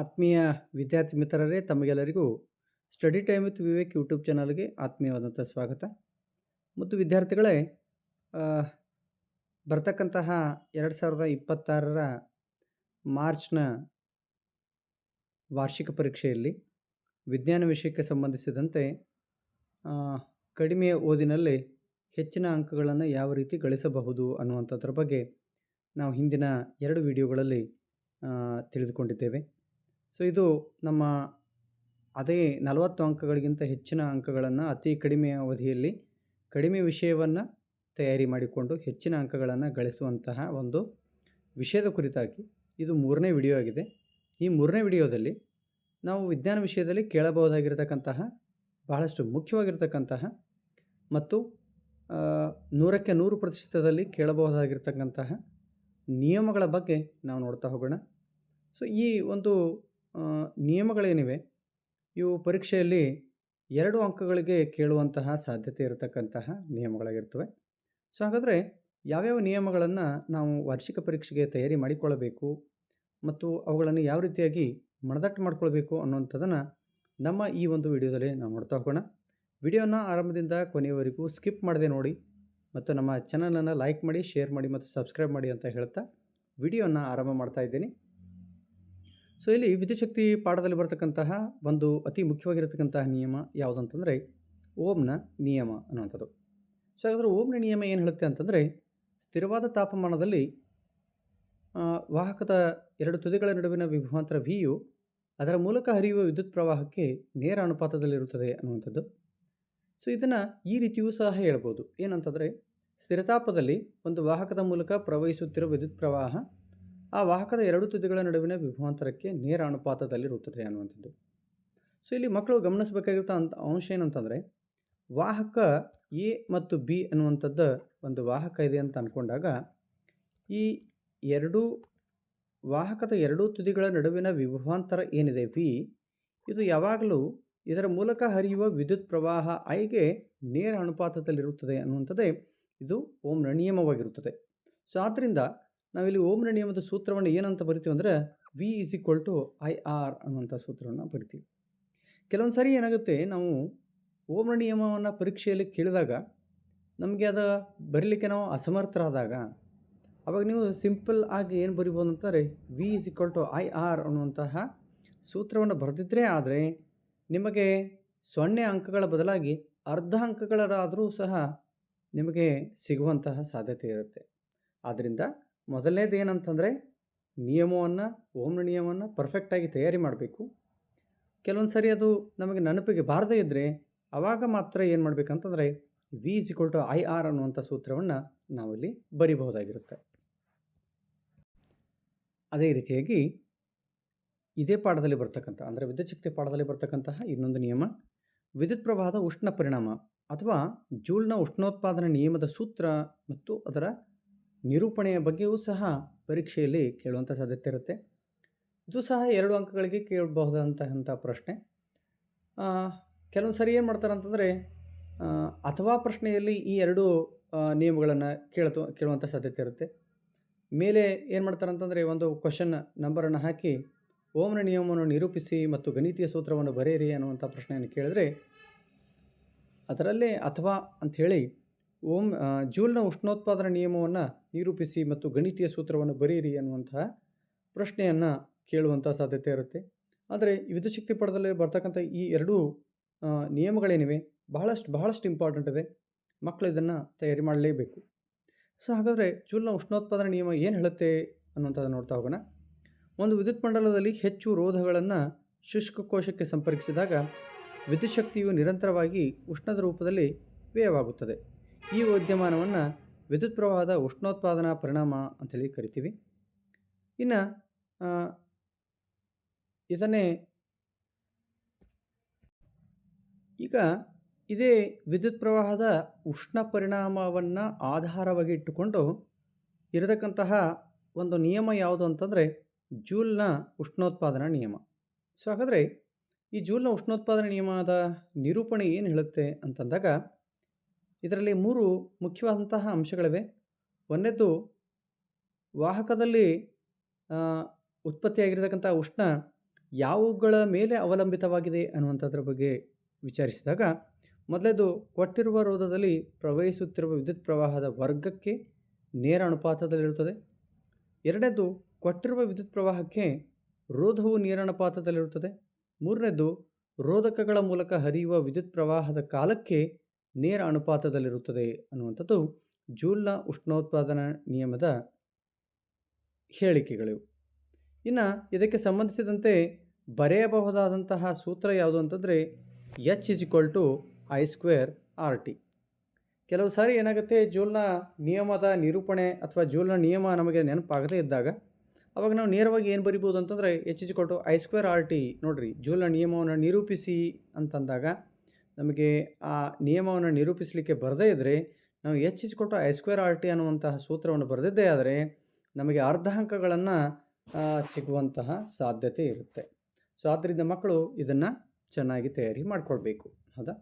ಆತ್ಮೀಯ ವಿದ್ಯಾರ್ಥಿ ಮಿತ್ರರೇ, ತಮಗೆಲ್ಲರಿಗೂ study time with Vivek YouTube ಚಾನಲ್ಗೆ ಆತ್ಮೀಯವಾದಂಥ ಸ್ವಾಗತ. ಮತ್ತು ವಿದ್ಯಾರ್ಥಿಗಳೇ ಬರ್ತಕ್ಕಂತಹ ಎರಡು ಸಾವಿರದ ಇಪ್ಪತ್ತಾರರ ಮಾರ್ಚ್ನ ವಾರ್ಷಿಕ ಪರೀಕ್ಷೆಯಲ್ಲಿ ವಿಜ್ಞಾನ ವಿಷಯಕ್ಕೆ ಸಂಬಂಧಿಸಿದಂತೆ ಕಡಿಮೆ ಓದಿನಲ್ಲಿ ಹೆಚ್ಚಿನ ಅಂಕಗಳನ್ನು ಯಾವ ರೀತಿ ಗಳಿಸಬಹುದು ಅನ್ನುವಂಥದ್ರ ಬಗ್ಗೆ ನಾವು ಹಿಂದಿನ ಎರಡು ವಿಡಿಯೋಗಳಲ್ಲಿ ತಿಳಿದುಕೊಂಡಿದ್ದೇವೆ. ಸೊ, ಇದು ನಮ್ಮ ಅದೇ ನಲವತ್ತು ಅಂಕಗಳಿಗಿಂತ ಹೆಚ್ಚಿನ ಅಂಕಗಳನ್ನು ಅತಿ ಕಡಿಮೆ ಅವಧಿಯಲ್ಲಿ ಕಡಿಮೆ ವಿಷಯವನ್ನು ತಯಾರಿ ಮಾಡಿಕೊಂಡು ಹೆಚ್ಚಿನ ಅಂಕಗಳನ್ನು ಗಳಿಸುವಂತಹ ಒಂದು ವಿಷಯದ ಕುರಿತಾಗಿ ಇದು ಮೂರನೇ ವಿಡಿಯೋ ಆಗಿದೆ. ಈ ಮೂರನೇ ವಿಡಿಯೋದಲ್ಲಿ ನಾವು ವಿಜ್ಞಾನ ವಿಷಯದಲ್ಲಿ ಕೇಳಬಹುದಾಗಿರತಕ್ಕಂತಹ ಬಹಳಷ್ಟು ಮುಖ್ಯವಾಗಿರತಕ್ಕಂತಹ ಮತ್ತು ನೂರಕ್ಕೆ ನೂರು ಪ್ರತಿಶತದಲ್ಲಿ ಕೇಳಬಹುದಾಗಿರ್ತಕ್ಕಂತಹ ನಿಯಮಗಳ ಬಗ್ಗೆ ನಾವು ನೋಡ್ತಾ ಹೋಗೋಣ. ಸೊ, ಈ ಒಂದು ನಿಯಮಗಳೇನಿವೆ? ಇವು ಪರೀಕ್ಷೆಯಲ್ಲಿ ಎರಡು ಅಂಕಗಳಿಗೆ ಕೇಳುವಂತಹ ಸಾಧ್ಯತೆ ಇರತಕ್ಕಂತಹ ನಿಯಮಗಳಾಗಿರ್ತವೆ. ಸೊ, ಹಾಗಾದರೆ ಯಾವ್ಯಾವ ನಿಯಮಗಳನ್ನು ನಾವು ವಾರ್ಷಿಕ ಪರೀಕ್ಷೆಗೆ ತಯಾರಿ ಮಾಡಿಕೊಳ್ಳಬೇಕು ಮತ್ತು ಅವುಗಳನ್ನು ಯಾವ ರೀತಿಯಾಗಿ ಮನದಟ್ಟು ಮಾಡಿಕೊಳ್ಬೇಕು ಅನ್ನೋಂಥದ್ದನ್ನು ನಮ್ಮ ಈ ಒಂದು ವಿಡಿಯೋದಲ್ಲಿ ನಾವು ನೋಡ್ತಾ ಹೋಗೋಣ. ವಿಡಿಯೋನ ಆರಂಭದಿಂದ ಕೊನೆಯವರೆಗೂ ಸ್ಕಿಪ್ ಮಾಡದೆ ನೋಡಿ ಮತ್ತು ನಮ್ಮ ಚಾನಲನ್ನು ಲೈಕ್ ಮಾಡಿ, ಶೇರ್ ಮಾಡಿ ಮತ್ತು ಸಬ್ಸ್ಕ್ರೈಬ್ ಮಾಡಿ ಅಂತ ಹೇಳ್ತಾ ವಿಡಿಯೋನ ಆರಂಭ ಮಾಡ್ತಾ ಇದ್ದೀನಿ. ಸೊ ಇಲ್ಲಿ ವಿದ್ಯುಚ್ಛಕ್ತಿ ಪಾಠದಲ್ಲಿ ಬರತಕ್ಕಂತಹ ಒಂದು ಅತಿ ಮುಖ್ಯವಾಗಿರತಕ್ಕಂತಹ ನಿಯಮ ಯಾವುದಂತಂದರೆ ಓಮ್ನ ನಿಯಮ ಅನ್ನುವಂಥದ್ದು. ಸೊ ಹಾಗಾದರೆ ಓಮ್ನ ನಿಯಮ ಏನು ಹೇಳುತ್ತೆ ಅಂತಂದರೆ ಸ್ಥಿರವಾದ ತಾಪಮಾನದಲ್ಲಿ ವಾಹಕದ ಎರಡು ತುದಿಗಳ ನಡುವಿನ ವಿಭವಾಂತರ ವಿಯು ಅದರ ಮೂಲಕ ಹರಿಯುವ ವಿದ್ಯುತ್ ಪ್ರವಾಹಕ್ಕೆ ನೇರ ಅನುಪಾತದಲ್ಲಿರುತ್ತದೆ ಅನ್ನುವಂಥದ್ದು. ಸೊ ಇದನ್ನು ಈ ರೀತಿಯೂ ಸಹ ಹೇಳ್ಬೋದು. ಏನಂತಂದರೆ ಸ್ಥಿರತಾಪದಲ್ಲಿ ಒಂದು ವಾಹಕದ ಮೂಲಕ ಪ್ರವಹಿಸುತ್ತಿರುವ ವಿದ್ಯುತ್ ಪ್ರವಾಹ ಆ ವಾಹಕದ ಎರಡು ತುದಿಗಳ ನಡುವಿನ ವಿಭವಾಂತರಕ್ಕೆ ನೇರ ಅನುಪಾತದಲ್ಲಿರುತ್ತದೆ ಅನ್ನುವಂಥದ್ದು. ಸೊ ಇಲ್ಲಿ ಮಕ್ಕಳು ಗಮನಿಸಬೇಕಾಗಿರೋ ಅಂತ ಅಂಶ ಏನಂತಂದರೆ, ವಾಹಕ ಎ ಮತ್ತು ಬಿ ಅನ್ನುವಂಥದ್ದು ಒಂದು ವಾಹಕ ಇದೆ ಅಂತ ಅಂದ್ಕೊಂಡಾಗ ಈ ಎರಡೂ, ವಾಹಕದ ಎರಡೂ ತುದಿಗಳ ನಡುವಿನ ವಿಭವಾಂತರ ಏನಿದೆ ವಿ ಇದು ಯಾವಾಗಲೂ ಇದರ ಮೂಲಕ ಹರಿಯುವ ವಿದ್ಯುತ್ ಪ್ರವಾಹ ಐಗೆ ನೇರ ಅನುಪಾತದಲ್ಲಿರುತ್ತದೆ ಅನ್ನುವಂಥದ್ದೇ ಇದು ಓಮ್ನ ನಿಯಮವಾಗಿರುತ್ತದೆ. ಸೊ ಆದ್ದರಿಂದ ನಾವಿಲ್ಲಿ ಓಮ್ನ ನಿಯಮದ ಸೂತ್ರವನ್ನು ಏನಂತ ಬರಿತೀವಿ ಅಂದರೆ V is equal to I R ಅನ್ನುವಂಥ ಸೂತ್ರವನ್ನು ಬರಿತೀವಿ. ಕೆಲವೊಂದು ಸಾರಿ ಏನಾಗುತ್ತೆ, ನಾವು ಓಮ್ನ ನಿಯಮವನ್ನು ಪರೀಕ್ಷೆಯಲ್ಲಿ ಕೇಳಿದಾಗ ನಮಗೆ ಅದು ಬರೀಲಿಕ್ಕೆ ನಾವು ಅಸಮರ್ಥರಾದಾಗ, ಅವಾಗ ನೀವು ಸಿಂಪಲ್ ಆಗಿ ಏನು ಬರಿಬೋದು ಅಂತಾರೆ V is equal to I R ಅನ್ನುವಂತಹ ಸೂತ್ರವನ್ನು ಬರೆದಿದ್ದರೆ ಆದರೆ ನಿಮಗೆ ಸೊನ್ನೆ ಅಂಕಗಳ ಬದಲಾಗಿ ಅರ್ಧ ಅಂಕಗಳಾದರೂ ಸಹ ನಿಮಗೆ ಸಿಗುವಂತಹ ಸಾಧ್ಯತೆ ಇರುತ್ತೆ. ಆದ್ದರಿಂದ ಮೊದಲನೇದು ಏನಂತಂದರೆ ನಿಯಮವನ್ನು, ಓಮ್ನ ನಿಯಮವನ್ನು ಪರ್ಫೆಕ್ಟಾಗಿ ತಯಾರಿ ಮಾಡಬೇಕು. ಕೆಲವೊಂದು ಸರಿ ಅದು ನಮಗೆ ನೆನಪಿಗೆ ಬಾರದೇ ಇದ್ದರೆ ಆವಾಗ ಮಾತ್ರ ಏನು ಮಾಡಬೇಕಂತಂದರೆ V is equal to I R ಅನ್ನುವಂಥ ಸೂತ್ರವನ್ನು ನಾವಿಲ್ಲಿ ಬರಿಬಹುದಾಗಿರುತ್ತೆ. ಅದೇ ರೀತಿಯಾಗಿ ಇದೇ ಪಾಠದಲ್ಲಿ ಬರ್ತಕ್ಕಂಥ, ಅಂದರೆ ವಿದ್ಯುಚ್ಛಕ್ತಿ ಪಾಠದಲ್ಲಿ ಬರ್ತಕ್ಕಂತಹ ಇನ್ನೊಂದು ನಿಯಮ, ವಿದ್ಯುತ್ ಪ್ರವಾಹದ ಉಷ್ಣ ಪರಿಣಾಮ ಅಥವಾ ಜೂಲ್ನ ಉಷ್ಣೋತ್ಪಾದನಾ ನಿಯಮದ ಸೂತ್ರ ಮತ್ತು ಅದರ ನಿರೂಪಣೆಯ ಬಗ್ಗೆಯೂ ಸಹ ಪರೀಕ್ಷೆಯಲ್ಲಿ ಕೇಳುವಂಥ ಸಾಧ್ಯತೆ ಇರುತ್ತೆ. ಇದು ಸಹ ಎರಡು ಅಂಕಗಳಿಗೆ ಕೇಳಬಹುದಂತಹ ಪ್ರಶ್ನೆ. ಕೆಲವೊಂದು ಸರಿ ಏನು ಮಾಡ್ತಾರೆ ಅಂತಂದರೆ ಅಥವಾ ಪ್ರಶ್ನೆಯಲ್ಲಿ ಈ ಎರಡು ನಿಯಮಗಳನ್ನು ಕೇಳ್ತು, ಕೇಳುವಂಥ ಸಾಧ್ಯತೆ ಇರುತ್ತೆ. ಮೇಲೆ ಏನು ಮಾಡ್ತಾರೆ ಅಂತಂದರೆ, ಒಂದು ಕ್ವಶನ್ ನಂಬರನ್ನು ಹಾಕಿ, ಓಮ್ನ ನಿಯಮವನ್ನು ನಿರೂಪಿಸಿ ಮತ್ತು ಗಣಿತೀಯ ಸೂತ್ರವನ್ನು ಬರೆಯಿರಿ ಅನ್ನುವಂಥ ಪ್ರಶ್ನೆಯನ್ನು ಕೇಳಿದ್ರೆ, ಅದರಲ್ಲೇ ಅಥವಾ ಅಂಥೇಳಿ ಆ, ಜೂಲ್ನ ಉಷ್ಣೋತ್ಪಾದನಾ ನಿಯಮವನ್ನು ನಿರೂಪಿಸಿ ಮತ್ತು ಗಣಿತೀಯ ಸೂತ್ರವನ್ನು ಬರೆಯಿರಿ ಅನ್ನುವಂತಹ ಪ್ರಶ್ನೆಯನ್ನು ಕೇಳುವಂಥ ಸಾಧ್ಯತೆ ಇರುತ್ತೆ. ಆದರೆ ವಿದ್ಯುತ್ ಶಕ್ತಿ ಪಡದಲ್ಲಿ ಬರ್ತಕ್ಕಂಥ ಈ ಎರಡೂ ನಿಯಮಗಳೇನಿವೆ? ಬಹಳಷ್ಟು ಬಹಳಷ್ಟು ಇಂಪಾರ್ಟೆಂಟ್ ಇದೆ. ಮಕ್ಕಳು ಇದನ್ನು ತಯಾರಿ ಮಾಡಲೇಬೇಕು. ಸೊ ಹಾಗಾದರೆ ಜೂಲ್ನ ಉಷ್ಣೋತ್ಪಾದನಾ ನಿಯಮ ಏನು ಹೇಳುತ್ತೆ ಅನ್ನುವಂಥದ್ದು ನೋಡ್ತಾ ಹೋಗೋಣ. ಒಂದು ವಿದ್ಯುತ್ ಮಂಡಲದಲ್ಲಿ ಹೆಚ್ಚು ರೋಧಗಳನ್ನು ಶುಷ್ಕ ಕೋಶಕ್ಕೆ ಸಂಪರ್ಕಿಸಿದಾಗ ವಿದ್ಯುತ್ ಶಕ್ತಿಯು ನಿರಂತರವಾಗಿ ಉಷ್ಣದ ರೂಪದಲ್ಲಿ ವ್ಯಯವಾಗುತ್ತದೆ. ಈ ವಿದ್ಯಮಾನವನ್ನು ವಿದ್ಯುತ್ ಪ್ರವಾಹದ ಉಷ್ಣೋತ್ಪಾದನಾ ಪರಿಣಾಮ ಅಂತೇಳಿ ಕರಿತೀವಿ. ಇನ್ನು ಇದನ್ನೇ ಈಗ ಇದೇ ವಿದ್ಯುತ್ ಪ್ರವಾಹದ ಉಷ್ಣ ಪರಿಣಾಮವನ್ನು ಆಧಾರವಾಗಿ ಇಟ್ಟುಕೊಂಡು ಇರತಕ್ಕಂತಹ ಒಂದು ನಿಯಮ ಯಾವುದು ಅಂತಂದರೆ ಜೂಲ್ನ ಉಷ್ಣೋತ್ಪಾದನಾ ನಿಯಮ. ಸೊ ಹಾಗಾದರೆ ಈ ಜೂಲ್ನ ಉಷ್ಣೋತ್ಪಾದನಾ ನಿಯಮದ ನಿರೂಪಣೆ ಏನು ಹೇಳುತ್ತೆ ಅಂತಂದಾಗ ಇದರಲ್ಲಿ ಮೂರು ಮುಖ್ಯವಾದಂತಹ ಅಂಶಗಳಿವೆ. ಒಂದನೇದ್ದು ವಾಹಕದಲ್ಲಿ ಉತ್ಪತ್ತಿಯಾಗಿರತಕ್ಕಂಥ ಉಷ್ಣ ಯಾವುಗಳ ಮೇಲೆ ಅವಲಂಬಿತವಾಗಿದೆ ಅನ್ನುವಂಥದ್ರ ಬಗ್ಗೆ ವಿಚಾರಿಸಿದಾಗ, ಮೊದಲೇದು ಕೊಟ್ಟಿರುವ ರೋಧದಲ್ಲಿ ಪ್ರವಹಿಸುತ್ತಿರುವ ವಿದ್ಯುತ್ ಪ್ರವಾಹದ ವರ್ಗಕ್ಕೆ ನೇರ ಅನುಪಾತದಲ್ಲಿರುತ್ತದೆ. ಎರಡನೇದು, ಕೊಟ್ಟಿರುವ ವಿದ್ಯುತ್ ಪ್ರವಾಹಕ್ಕೆ ರೋಧವು ನೇರ ಅನುಪಾತದಲ್ಲಿರುತ್ತದೆ. ಮೂರನೇದು, ರೋಧಕಗಳ ಮೂಲಕ ಹರಿಯುವ ವಿದ್ಯುತ್ ಪ್ರವಾಹದ ಕಾಲಕ್ಕೆ ನೇರ ಅನುಪಾತದಲ್ಲಿರುತ್ತದೆ ಅನ್ನುವಂಥದ್ದು ಜೂಲ್ನ ಉಷ್ಣೋತ್ಪಾದನಾ ನಿಯಮದ ಹೇಳಿಕೆಗಳು. ಇನ್ನು ಇದಕ್ಕೆ ಸಂಬಂಧಿಸಿದಂತೆ ಬರೆಯಬಹುದಾದಂತಹ ಸೂತ್ರ ಯಾವುದು ಅಂತಂದರೆ H is equal to I square R T ಕೆಲವು ಸಾರಿ ಏನಾಗುತ್ತೆ, ಜೂಲ್ನ ನಿಯಮದ ನಿರೂಪಣೆ ಅಥವಾ ಜೂಲ್ನ ನಿಯಮ ನಮಗೆ ನೆನಪಾಗದೇ ಇದ್ದಾಗ ಅವಾಗ ನಾವು ನೇರವಾಗಿ ಏನು ಬರಿಬೋದು ಅಂತಂದರೆ H is equal to I square R T ನೋಡಿರಿ, ಜೂಲ್ನ ನಿಯಮವನ್ನು ನಿರೂಪಿಸಿ ಅಂತಂದಾಗ ನಮಗೆ ಆ ನಿಯಮವನ್ನು ನಿರೂಪಿಸಲಿಕ್ಕೆ ಬರದೇ ಇದ್ದರೆ ನಾವು ಎಚ್ ಇಸ್ ಕೊಟ್ಟು ಐ ಸ್ಕ್ವೇರ್ ಆರ್ ಟಿ ಅನ್ನುವಂತಹ ಸೂತ್ರವನ್ನು ಬರೆದಿದ್ದೇ ಆದರೆ ನಮಗೆ ಅರ್ಧ ಅಂಕಗಳನ್ನು ಸಿಗುವಂತಹ ಸಾಧ್ಯತೆ ಇರುತ್ತೆ. ಸೊ ಆದ್ದರಿಂದ ಮಕ್ಕಳು ಇದನ್ನು ಚೆನ್ನಾಗಿ ತಯಾರಿ ಮಾಡಿಕೊಳ್ಬೇಕು. ಹೌದಾ?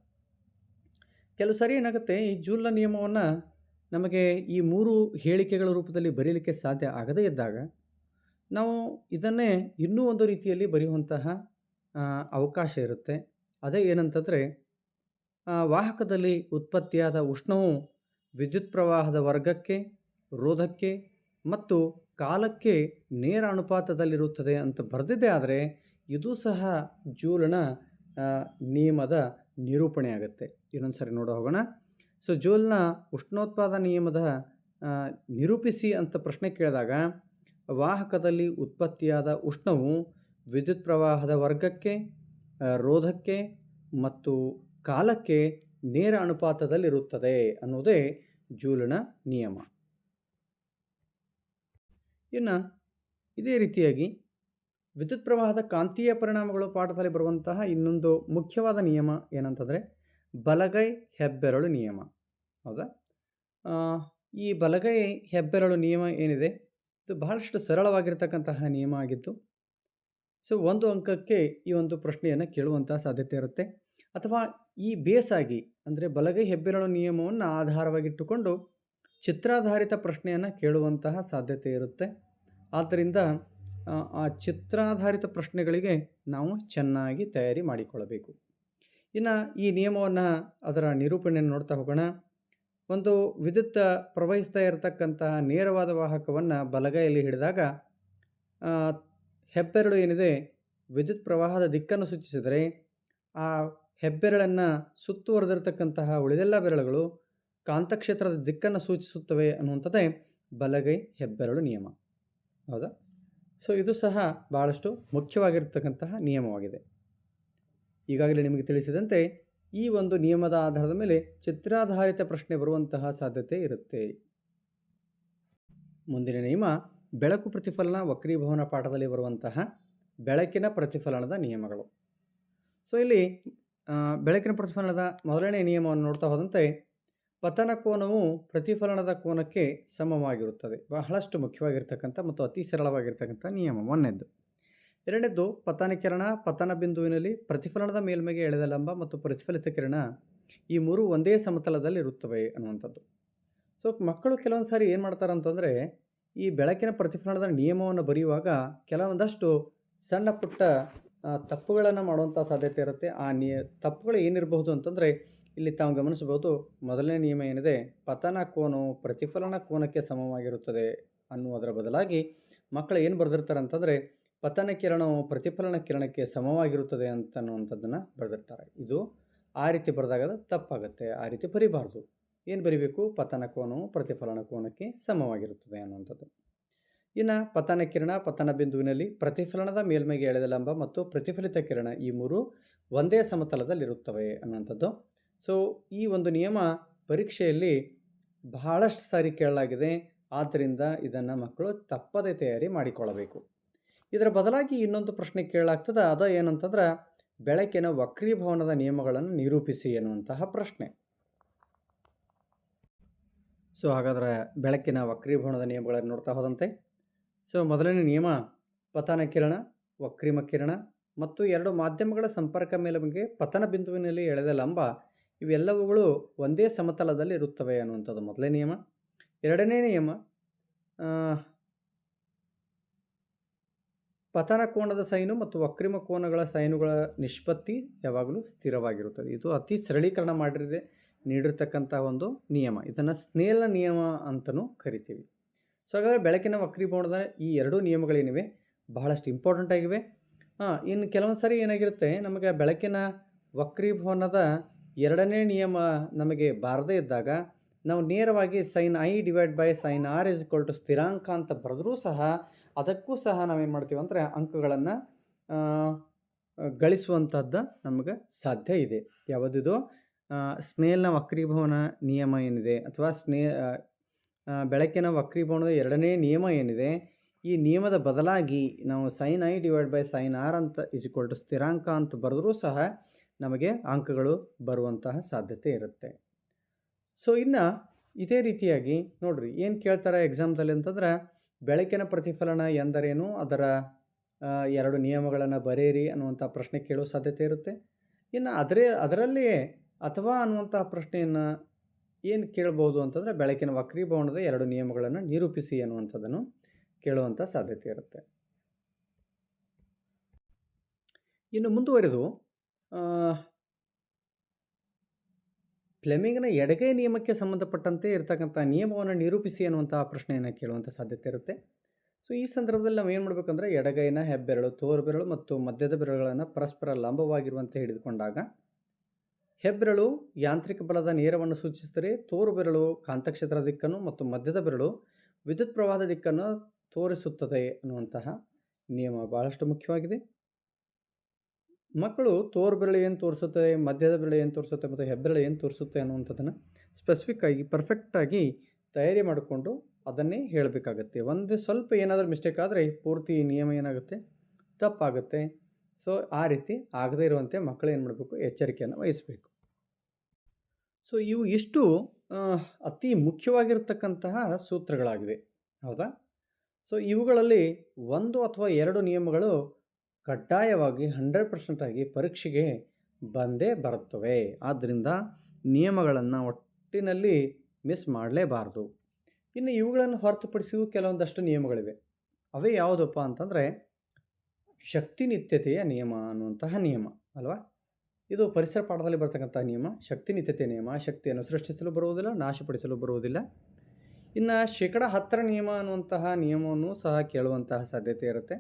ಕೆಲವು ಸರಿ ಏನಾಗುತ್ತೆ, ಈ ಜೂಲ್ನ ನಿಯಮವನ್ನು ನಮಗೆ ಈ ಮೂರು ಹೇಳಿಕೆಗಳ ರೂಪದಲ್ಲಿ ಬರೀಲಿಕ್ಕೆ ಸಾಧ್ಯ ಆಗದೇ ಇದ್ದಾಗ ನಾವು ಇದನ್ನೇ ಇನ್ನೂ ಒಂದು ರೀತಿಯಲ್ಲಿ ಬರೆಯುವಂತಹ ಅವಕಾಶ ಇರುತ್ತೆ. ಅದೇ ಏನಂತಂದರೆ ವಾಹಕದಲ್ಲಿ ಉತ್ಪತ್ತಿಯಾದ ಉಷ್ಣವು ವಿದ್ಯುತ್ ಪ್ರವಾಹದ ವರ್ಗಕ್ಕೆ, ರೋಧಕ್ಕೆ ಮತ್ತು ಕಾಲಕ್ಕೆ ನೇರ ಅನುಪಾತದಲ್ಲಿರುತ್ತದೆ ಅಂತ ಬರೆದಿದೆ ಆದರೆ ಇದು ಸಹ ಜೂಲನ ನಿಯಮದ ನಿರೂಪಣೆ ಆಗುತ್ತೆ. ಇನ್ನೊಂದು ಸಾರಿ ನೋಡೋ ಹೋಗೋಣ. ಸೊ, ಜೂಲ್ನ ಉಷ್ಣೋತ್ಪಾದ ನಿಯಮದ ನಿರೂಪಿಸಿ ಅಂತ ಪ್ರಶ್ನೆ ಕೇಳಿದಾಗ, ವಾಹಕದಲ್ಲಿ ಉತ್ಪತ್ತಿಯಾದ ಉಷ್ಣವು ವಿದ್ಯುತ್ ಪ್ರವಾಹದ ವರ್ಗಕ್ಕೆ ರೋಧಕ್ಕೆ ಮತ್ತು ಕಾಲಕ್ಕೆ ನೇರ ಅನುಪಾತದಲ್ಲಿರುತ್ತದೆ ಅನ್ನೋದೇ ಜೂಲನ ನಿಯಮ. ಇನ್ನು ಇದೇ ರೀತಿಯಾಗಿ ವಿದ್ಯುತ್ ಪ್ರವಾಹದ ಕಾಂತೀಯ ಪರಿಣಾಮಗಳು ಪಾಠದಲ್ಲಿ ಬರುವಂತಹ ಇನ್ನೊಂದು ಮುಖ್ಯವಾದ ನಿಯಮ ಏನಂತಂದರೆ ಬಲಗೈ ಹೆಬ್ಬೆರಳು ನಿಯಮ. ಹೌದಾ? ಈ ಬಲಗೈ ಹೆಬ್ಬೆರಳು ನಿಯಮ ಏನಿದೆ? ಇದು ಬಹಳಷ್ಟು ಸರಳವಾಗಿರ್ತಕ್ಕಂತಹ ನಿಯಮ ಆಗಿತ್ತು ಸೊ ಒಂದು ಅಂಕಕ್ಕೆ ಈ ಒಂದು ಪ್ರಶ್ನೆಯನ್ನು ಕೇಳುವಂತಹ ಸಾಧ್ಯತೆ ಇರುತ್ತೆ. ಅಥವಾ ಈ ಬೇಸಾಗಿ ಅಂದರೆ ಬಲಗೈ ಹೆಬ್ಬೆರಳು ನಿಯಮವನ್ನು ಆಧಾರವಾಗಿಟ್ಟುಕೊಂಡು ಚಿತ್ರಾಧಾರಿತ ಪ್ರಶ್ನೆಯನ್ನು ಕೇಳುವಂತಹ ಸಾಧ್ಯತೆ ಇರುತ್ತೆ. ಆದ್ದರಿಂದ ಆ, ಚಿತ್ರಾಧಾರಿತ ಪ್ರಶ್ನೆಗಳಿಗೆ ನಾವು ಚೆನ್ನಾಗಿ ತಯಾರಿ ಮಾಡಿಕೊಳ್ಳಬೇಕು. ಇನ್ನು ಈ ನಿಯಮವನ್ನು ಅದರ ನಿರೂಪಣೆಯನ್ನು ನೋಡ್ತಾ ಹೋಗೋಣ. ಒಂದು ವಿದ್ಯುತ್ ಪ್ರವಹಿಸ್ತಾ ಇರತಕ್ಕಂತಹ ನೇರವಾದ ವಾಹಕವನ್ನು ಬಲಗೈಯಲ್ಲಿ ಹಿಡಿದಾಗ ಹೆಬ್ಬೆರಳು ಏನಿದೆ ವಿದ್ಯುತ್ ಪ್ರವಾಹದ ದಿಕ್ಕನ್ನು ಸೂಚಿಸಿದರೆ ಆ ಹೆಬ್ಬೆರಳನ್ನು ಸುತ್ತುವರೆದಿರತಕ್ಕಂತಹ ಉಳಿದೆಲ್ಲ ಬೆರಳುಗಳು ಕಾಂತಕ್ಷೇತ್ರದ ದಿಕ್ಕನ್ನು ಸೂಚಿಸುತ್ತವೆ ಅನ್ನುವಂಥದ್ದೇ ಬಲಗೈ ಹೆಬ್ಬೆರಳು ನಿಯಮ. ಹೌದಾ? ಸೊ ಇದು ಸಹ ಭಾಳಷ್ಟು ಮುಖ್ಯವಾಗಿರ್ತಕ್ಕಂತಹ ನಿಯಮವಾಗಿದೆ. ಈಗಾಗಲೇ ನಿಮಗೆ ತಿಳಿಸಿದಂತೆ ಈ ಒಂದು ನಿಯಮದ ಆಧಾರದ ಮೇಲೆ ಚಿತ್ರಾಧಾರಿತ ಪ್ರಶ್ನೆ ಬರುವಂತಹ ಸಾಧ್ಯತೆ ಇರುತ್ತೆ. ಮುಂದಿನ ನಿಯಮ, ಬೆಳಕು ಪ್ರತಿಫಲನ ವಕ್ರೀಭವನ ಪಾಠದಲ್ಲಿ ಬರುವಂತಹ ಬೆಳಕಿನ ಪ್ರತಿಫಲನದ ನಿಯಮಗಳು. ಸೊ ಇಲ್ಲಿ ಬೆಳಕಿನ ಪ್ರತಿಫಲನದ ಮೊದಲನೇ ನಿಯಮವನ್ನು ನೋಡ್ತಾ ಹೋದಂತೆ ಪತನ ಕೋನವು ಪ್ರತಿಫಲನದ ಕೋನಕ್ಕೆ ಸಮವಾಗಿರುತ್ತದೆ. ಬಹಳಷ್ಟು ಮುಖ್ಯವಾಗಿರ್ತಕ್ಕಂಥ ಮತ್ತು ಅತಿ ಸರಳವಾಗಿರ್ತಕ್ಕಂಥ ನಿಯಮ ಒಂದನೇದ್ದು ಎರಡನೇದ್ದು, ಪತನ ಕಿರಣ, ಪತನ ಬಿಂದುವಿನಲ್ಲಿ ಪ್ರತಿಫಲನದ ಮೇಲ್ಮೈಗೆ ಎಳೆದ ಲಂಬ ಮತ್ತು ಪ್ರತಿಫಲಿತ ಕಿರಣ ಈ ಮೂರು ಒಂದೇ ಸಮತಲದಲ್ಲಿ ಇರುತ್ತವೆ ಅನ್ನುವಂಥದ್ದು. ಸೊ ಮಕ್ಕಳು ಕೆಲವೊಂದು ಸಾರಿ ಏನು ಮಾಡ್ತಾರೆ ಅಂತಂದರೆ ಈ ಬೆಳಕಿನ ಪ್ರತಿಫಲನದ ನಿಯಮವನ್ನು ಬರೆಯುವಾಗ ಕೆಲವೊಂದಷ್ಟು ಸಣ್ಣ ಪುಟ್ಟ ತಪ್ಪುಗಳನ್ನು ಮಾಡುವಂಥ ಸಾಧ್ಯತೆ ಇರುತ್ತೆ. ಆ ನಿಯ ತಪ್ಪುಗಳು ಏನಿರಬಹುದು ಅಂತಂದರೆ ಇಲ್ಲಿ ತಾವು ಗಮನಿಸಬಹುದು, ಮೊದಲನೇ ನಿಯಮ ಏನಿದೆ, ಪತನ ಕೋನವು ಪ್ರತಿಫಲನ ಕೋನಕ್ಕೆ ಸಮವಾಗಿರುತ್ತದೆ ಅನ್ನುವುದರ ಬದಲಾಗಿ ಮಕ್ಕಳು ಏನು ಬರೆದಿರ್ತಾರೆ ಅಂತಂದರೆ, ಪತನ ಕಿರಣವು ಪ್ರತಿಫಲನ ಕಿರಣಕ್ಕೆ ಸಮವಾಗಿರುತ್ತದೆ ಅಂತ ಅನ್ನುವಂಥದ್ದನ್ನು ಬರೆದಿರ್ತಾರೆ. ಇದು ಆ ರೀತಿ ಬರೆದಾಗ ತಪ್ಪಾಗುತ್ತೆ, ಆ ರೀತಿ ಬರಿಬಾರ್ದು. ಏನು ಬರಿಬೇಕು? ಪತನ ಕೋನವು ಪ್ರತಿಫಲನ ಕೋನಕ್ಕೆ ಸಮವಾಗಿರುತ್ತದೆ ಅನ್ನುವಂಥದ್ದು. ಇನ್ನು ಪತನ ಕಿರಣ, ಪತನ ಬಿಂದುವಿನಲ್ಲಿ ಪ್ರತಿಫಲನದ ಮೇಲ್ಮೈಗೆ ಎಳೆದ ಲಂಬ ಮತ್ತು ಪ್ರತಿಫಲಿತ ಕಿರಣ ಈ ಮೂರು ಒಂದೇ ಸಮತಲದಲ್ಲಿರುತ್ತವೆ ಅನ್ನುವಂಥದ್ದು. ಸೊ ಈ ಒಂದು ನಿಯಮ ಪರೀಕ್ಷೆಯಲ್ಲಿ ಬಹಳಷ್ಟು ಸಾರಿ ಕೇಳಲಾಗಿದೆ. ಆದ್ದರಿಂದ ಇದನ್ನು ಮಕ್ಕಳು ತಪ್ಪದೇ ತಯಾರಿ ಮಾಡಿಕೊಳ್ಳಬೇಕು. ಇದರ ಬದಲಾಗಿ ಇನ್ನೊಂದು ಪ್ರಶ್ನೆ ಕೇಳಲಾಗ್ತದೆ. ಅದು ಏನಂತಂದ್ರೆ, ಬೆಳಕಿನ ವಕ್ರೀಭವನದ ನಿಯಮಗಳನ್ನು ನಿರೂಪಿಸಿ ಎನ್ನುವಂತಹ ಪ್ರಶ್ನೆ. ಸೊ ಹಾಗಾದರೆ ಬೆಳಕಿನ ವಕ್ರೀಭವನದ ನಿಯಮಗಳನ್ನು ನೋಡ್ತಾ ಹೋದಂತೆ. ಸೊ ಮೊದಲನೇ ನಿಯಮ, ಪತನ ಕಿರಣ, ವಕ್ರಿಮ ಕಿರಣ ಮತ್ತು ಎರಡು ಮಾಧ್ಯಮಗಳ ಸಂಪರ್ಕ ಮೇಲೆ ಪತನ ಬಿಂದುವಿನಲ್ಲಿ ಎಳೆದ ಲಂಬ, ಇವೆಲ್ಲವುಗಳು ಒಂದೇ ಸಮತಲದಲ್ಲಿ ಇರುತ್ತವೆ ಅನ್ನುವಂಥದ್ದು ಮೊದಲನೇ ನಿಯಮ. ಎರಡನೇ ನಿಯಮ ಪತನ ಕೋಣದ ಸೈನು ಮತ್ತು ವಕ್ರಿಮ ಕೋನಗಳ ಸೈನುಗಳ ನಿಷ್ಪತ್ತಿ ಯಾವಾಗಲೂ ಸ್ಥಿರವಾಗಿರುತ್ತದೆ. ಇದು ಅತಿ ಸರಳೀಕರಣ ಮಾಡಿರದೆ ನೀಡಿರ್ತಕ್ಕಂಥ ಒಂದು ನಿಯಮ. ಇದನ್ನು ಸ್ನೇಲ ನಿಯಮ ಅಂತಲೂ ಕರಿತೀವಿ. ಸೊ ಹಾಗಾದರೆ ಬೆಳಕಿನ ವಕ್ರೀಭವನದ ಈ ಎರಡೂ ನಿಯಮಗಳೇನಿವೆ? ಬಹಳಷ್ಟು ಇಂಪಾರ್ಟೆಂಟ್ ಆಗಿವೆ. ಹಾಂ, ಇನ್ನು ಕೆಲವೊಂದು ಸಾರಿ ಏನಾಗಿರುತ್ತೆ? ನಮಗೆ ಬೆಳಕಿನ ವಕ್ರೀಭವನದ ಎರಡನೇ ನಿಯಮ ನಮಗೆ ಬಾರದೇ ಇದ್ದಾಗ ನಾವು ನೇರವಾಗಿ sine I divide by sine R is equal to ಸ್ಥಿರಾಂಕ ಅಂತ ಬರೆದ್ರೂ ಸಹ ಅದಕ್ಕೂ ಸಹ ನಾವೇನು ಮಾಡ್ತೀವಿ ಅಂದರೆ ಅಂಕಗಳನ್ನು ಗಳಿಸುವಂಥದ್ದು ನಮಗೆ ಸಾಧ್ಯ ಇದೆ. ಯಾವುದಿದು ಸ್ನೇಲ್ನ ವಕ್ರೀಭವನ ನಿಯಮ ಏನಿದೆ? ಅಥವಾ ಸ್ನೇ ಬೆಳಕಿನ ವಕ್ರೀಭವನದ ಎರಡನೇ ನಿಯಮ ಏನಿದೆ? ಈ ನಿಯಮದ ಬದಲಾಗಿ ನಾವು sine I divide by sine R ಅಂತ ಇಸ್ ಇಕ್ವಲ್ ಟು ಸ್ಥಿರಾಂಕ ಅಂತ ಬರೆದ್ರೂ ಸಹ ನಮಗೆ ಅಂಕಗಳು ಬರುವಂತಹ ಸಾಧ್ಯತೆ ಇರುತ್ತೆ. ಸೊ ಇನ್ನು ಇದೇ ರೀತಿಯಾಗಿ ನೋಡ್ರಿ, ಏನು ಕೇಳ್ತಾರೆ ಎಕ್ಸಾಮ್ದಲ್ಲಿ ಅಂತಂದ್ರೆ, ಬೆಳಕಿನ ಪ್ರತಿಫಲನ ಎಂದರೇನು? ಅದರ ಎರಡು ನಿಯಮಗಳನ್ನು ಬರೆಯಿರಿ ಅನ್ನುವಂಥ ಪ್ರಶ್ನೆ ಕೇಳೋ ಸಾಧ್ಯತೆ ಇರುತ್ತೆ. ಇನ್ನು ಅದರೇ, ಅದರಲ್ಲಿಯೇ ಅಥವಾ ಅನ್ನುವಂತಹ ಪ್ರಶ್ನೆಯನ್ನು ಏನು ಕೇಳ್ಬೋದು ಅಂತಂದರೆ ಬೆಳಕಿನ ವಕ್ರೀಭವನದ ಎರಡು ನಿಯಮಗಳನ್ನು ನಿರೂಪಿಸಿ ಅನ್ನುವಂಥದ್ದನ್ನು ಕೇಳುವಂಥ ಸಾಧ್ಯತೆ ಇರುತ್ತೆ. ಇನ್ನು ಮುಂದುವರೆದು ಫ್ಲೆಮಿಂಗ್ನ ಎಡಗೈ ನಿಯಮಕ್ಕೆ ಸಂಬಂಧಪಟ್ಟಂತೆ ಇರತಕ್ಕಂಥ ನಿಯಮವನ್ನು ನಿರೂಪಿಸಿ ಅನ್ನುವಂತಹ ಪ್ರಶ್ನೆಯನ್ನು ಕೇಳುವಂಥ ಸಾಧ್ಯತೆ ಇರುತ್ತೆ. ಸೊ, ಈ ಸಂದರ್ಭದಲ್ಲಿ ನಾವು ಏನು ಮಾಡಬೇಕಂದ್ರೆ ಎಡಗೈನ ಹೆಬ್ಬೆರಳು ತೋರು ಬೆರಳು ಮತ್ತು ಮಧ್ಯದ ಬೆರಳುಗಳನ್ನು ಪರಸ್ಪರ ಲಂಬವಾಗಿರುವಂತೆ ಹಿಡಿದುಕೊಂಡಾಗ ಹೆಬ್ಬೆರಳು ಯಾಂತ್ರಿಕ ಬಲದ ನೇರವನ್ನು ಸೂಚಿಸಿದರೆ ತೋರು ಬೆರಳು ಕಾಂತಕ್ಷೇತ್ರ ದಿಕ್ಕನ್ನು ಮತ್ತು ಮಧ್ಯದ ಬೆರಳು ವಿದ್ಯುತ್ ಪ್ರವಾಹದ ದಿಕ್ಕನ್ನು ತೋರಿಸುತ್ತದೆ ಅನ್ನುವಂತಹ ನಿಯಮ ಬಹಳಷ್ಟು ಮುಖ್ಯವಾಗಿದೆ. ಮಕ್ಕಳು ತೋರು ಬೆರಳು ಏನು ತೋರಿಸುತ್ತೆ, ಮಧ್ಯದ ಬೆರಳು ಏನು ತೋರಿಸುತ್ತೆ ಮತ್ತು ಹೆಬ್ಬೆರಳು ಏನು ತೋರಿಸುತ್ತೆ ಅನ್ನುವಂಥದ್ದನ್ನು ಸ್ಪೆಸಿಫಿಕ್ ಆಗಿ ಪರ್ಫೆಕ್ಟಾಗಿ ತಯಾರಿ ಮಾಡಿಕೊಂಡು ಅದನ್ನೇ ಹೇಳಬೇಕಾಗತ್ತೆ. ಒಂದು ಸ್ವಲ್ಪ ಏನಾದರೂ ಮಿಸ್ಟೇಕ್ ಆದರೆ ಪೂರ್ತಿ ನಿಯಮ ಏನಾಗುತ್ತೆ? ತಪ್ಪಾಗುತ್ತೆ. ಸೊ ಆ ರೀತಿ ಆಗದೇ ಇರುವಂತೆ ಮಕ್ಕಳು ಏನು ಮಾಡಬೇಕು? ಎಚ್ಚರಿಕೆಯನ್ನು ವಹಿಸಬೇಕು. ಸೊ ಇವು ಇಷ್ಟು ಅತಿ ಮುಖ್ಯವಾಗಿರತಕ್ಕಂತಹ ಸೂತ್ರಗಳಾಗಿವೆ. ಹೌದಾ? ಸೊ ಇವುಗಳಲ್ಲಿ ಒಂದು ಅಥವಾ ಎರಡು ನಿಯಮಗಳು ಕಡ್ಡಾಯವಾಗಿ ಹಂಡ್ರೆಡ್ ಪರ್ಸೆಂಟಾಗಿ ಪರೀಕ್ಷೆಗೆ ಬಂದೇ ಬರುತ್ತವೆ. ಆದ್ದರಿಂದ ನಿಯಮಗಳನ್ನು ಒಟ್ಟಿನಲ್ಲಿ ಮಿಸ್ ಮಾಡಲೇಬಾರ್ದು. ಇನ್ನು ಇವುಗಳನ್ನು ಹೊರತುಪಡಿಸಿಯೂ ಕೆಲವೊಂದಷ್ಟು ನಿಯಮಗಳಿವೆ. ಅವೇ ಯಾವುದಪ್ಪ ಅಂತಂದರೆ ಶಕ್ತಿ ನಿತ್ಯತೆಯ ನಿಯಮ ಅನ್ನುವಂತಹ ನಿಯಮ, ಅಲ್ವಾ? ಇದು ಪರಿಸರ ಪಾಠದಲ್ಲಿ ಬರ್ತಕ್ಕಂಥ ನಿಯಮ. ಶಕ್ತಿ ನಿತ್ಯತೆಯ ನಿಯಮ. ಶಕ್ತಿಯನ್ನು ಸೃಷ್ಟಿಸಲು ಬರುವುದಿಲ್ಲ, ನಾಶಪಡಿಸಲು ಬರುವುದಿಲ್ಲ. ಇನ್ನು ಶೇಕಡ ಹತ್ತರ ನಿಯಮ ಅನ್ನುವಂತಹ ನಿಯಮವನ್ನು ಸಹ ಕೇಳುವಂತಹ ಸಾಧ್ಯತೆ ಇರುತ್ತೆ.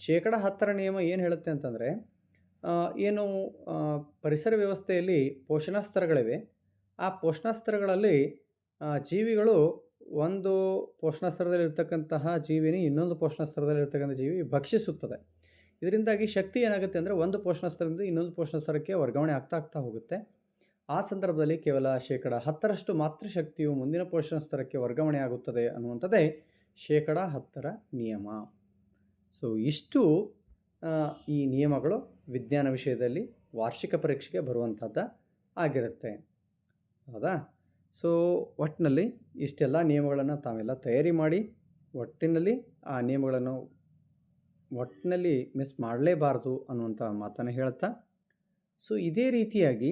ಶೇಕಡ ಹತ್ತರ ನಿಯಮ ಏನು ಹೇಳುತ್ತೆ ಅಂತಂದರೆ ಏನು ಪರಿಸರ ವ್ಯವಸ್ಥೆಯಲ್ಲಿ ಪೋಷಣಾ ಸ್ತರಗಳಿವೆ ಆ ಪೋಷಣಾ ಸ್ತರಗಳಲ್ಲಿ ಜೀವಿಗಳು ಒಂದು ಪೋಷಣಾ ಜೀವಿನಿ ಇನ್ನೊಂದು ಪೋಷಣಾ ಸ್ತರದಲ್ಲಿರ್ತಕ್ಕಂಥ ಜೀವಿ ಭಕ್ಷಿಸುತ್ತದೆ. ಇದರಿಂದಾಗಿ ಶಕ್ತಿ ಏನಾಗುತ್ತೆ ಅಂದರೆ ಒಂದು ಪೋಷಣ ಸ್ತರದಿಂದ ಇನ್ನೊಂದು ಪೋಷಣ ಸ್ತರಕ್ಕೆ ವರ್ಗಾವಣೆ ಆಗ್ತಾ ಆಗ್ತಾ ಹೋಗುತ್ತೆ. ಆ ಸಂದರ್ಭದಲ್ಲಿ ಕೇವಲ ಶೇಕಡ ಹತ್ತರಷ್ಟು ಮಾತ್ರ ಶಕ್ತಿಯು ಮುಂದಿನ ಪೋಷಣ ಸ್ತರಕ್ಕೆ ವರ್ಗಾವಣೆ ಆಗುತ್ತದೆ ಅನ್ನುವಂಥದ್ದೇ ಶೇಕಡ ಹತ್ತರ ನಿಯಮ. ಸೊ, ಇಷ್ಟು ಈ ನಿಯಮಗಳು ವಿಜ್ಞಾನ ವಿಷಯದಲ್ಲಿ ವಾರ್ಷಿಕ ಪರೀಕ್ಷೆಗೆ ಬರುವಂಥದ್ದು ಆಗಿರುತ್ತೆ. ಹೌದಾ? ಸೊ ಒಟ್ಟಿನಲ್ಲಿ ಇಷ್ಟೆಲ್ಲ ನಿಯಮಗಳನ್ನು ತಾವೆಲ್ಲ ತಯಾರಿ ಮಾಡಿ, ಒಟ್ಟಿನಲ್ಲಿ ಆ ನಿಯಮಗಳನ್ನು ಒಟ್ಟಿನಲ್ಲಿ ಮಿಸ್ ಮಾಡಲೇಬಾರ್ದು ಅನ್ನುವಂಥ ಮಾತನ್ನು ಹೇಳ್ತಾ, ಸೊ ಇದೇ ರೀತಿಯಾಗಿ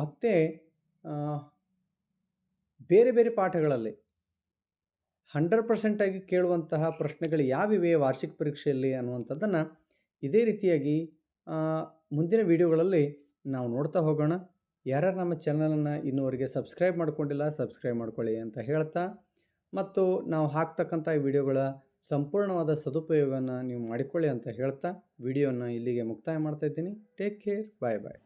ಮತ್ತೆ ಬೇರೆ ಬೇರೆ ಪಾಠಗಳಲ್ಲಿ ಹಂಡ್ರೆಡ್ ಪರ್ಸೆಂಟಾಗಿ ಕೇಳುವಂತಹ ಪ್ರಶ್ನೆಗಳು ಯಾವಿವೆ ವಾರ್ಷಿಕ ಪರೀಕ್ಷೆಯಲ್ಲಿ ಅನ್ನುವಂಥದ್ದನ್ನು ಇದೇ ರೀತಿಯಾಗಿ ಮುಂದಿನ ವಿಡಿಯೋಗಳಲ್ಲಿ ನಾವು ನೋಡ್ತಾ ಹೋಗೋಣ. ಯಾರ್ಯಾರು ನಮ್ಮ ಚಾನಲನ್ನು ಇನ್ನೂವರೆಗೆ ಸಬ್ಸ್ಕ್ರೈಬ್ ಮಾಡ್ಕೊಂಡಿಲ್ಲ ಸಬ್ಸ್ಕ್ರೈಬ್ ಮಾಡ್ಕೊಳ್ಳಿ ಅಂತ ಹೇಳ್ತಾ, ಮತ್ತು ನಾವು ಹಾಕ್ತಕ್ಕಂಥ ವಿಡಿಯೋಗಳ ಸಂಪೂರ್ಣವಾದ ಸದುಪಯೋಗವನ್ನು ನೀವು ಮಾಡಿಕೊಳ್ಳಿ ಅಂತ ಹೇಳ್ತಾ, ವಿಡಿಯೋನ ಇಲ್ಲಿಗೆ ಮುಕ್ತಾಯ ಮಾಡ್ತಾ ಇದ್ದೀನಿ. ಟೇಕ್ ಕೇರ್ ಬಾಯ್ ಬಾಯ್